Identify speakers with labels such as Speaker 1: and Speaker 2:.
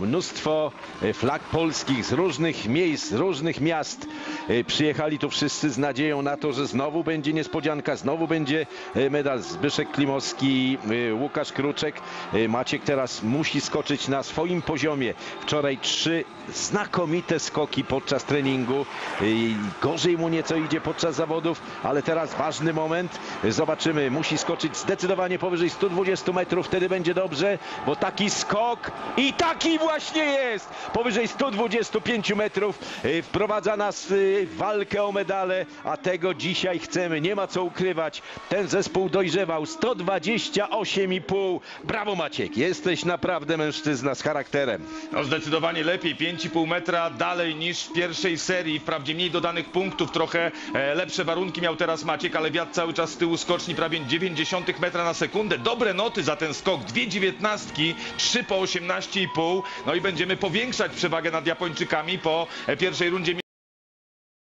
Speaker 1: mnóstwo e, flag polskich z różnych miejsc, z różnych miast. E, Przyjechali tu wszyscy z nadzieją na to, że znowu będzie niespodzianka, znowu będzie e, medal Zbyszek Klimowski, Łukasz Kruczek. Maciek teraz musi skoczyć na swoim poziomie. Wczoraj trzy znakomite skoki podczas treningu. Gorzej mu nieco idzie podczas zawodów, ale teraz ważny moment. Zobaczymy, musi skoczyć zdecydowanie powyżej 120 metrów, wtedy będzie dobrze, bo taki skok i taki właśnie jest! Powyżej 125 metrów e, wprowadza nas w walkę o medale, a tego dzisiaj chcemy, nie ma co ukrywać. Ten zespół dojrzewał 128,5. Brawo Maciek, jesteś naprawdę mężczyzna z charakterem.
Speaker 2: No zdecydowanie lepiej, 5,5 metra dalej niż w pierwszej serii. Wprawdzie mniej dodanych punktów, trochę e, lepsze warunki miał teraz Maciek, ale wiatr cały czas z tyłu skoczni prawie 90 metra na sekundę. Dobre noty za ten skok, dwie dziewiętnastki, 3 po 18,5. No i będziemy powiększać przewagę nad Japończykami po e, pierwszej rundzie.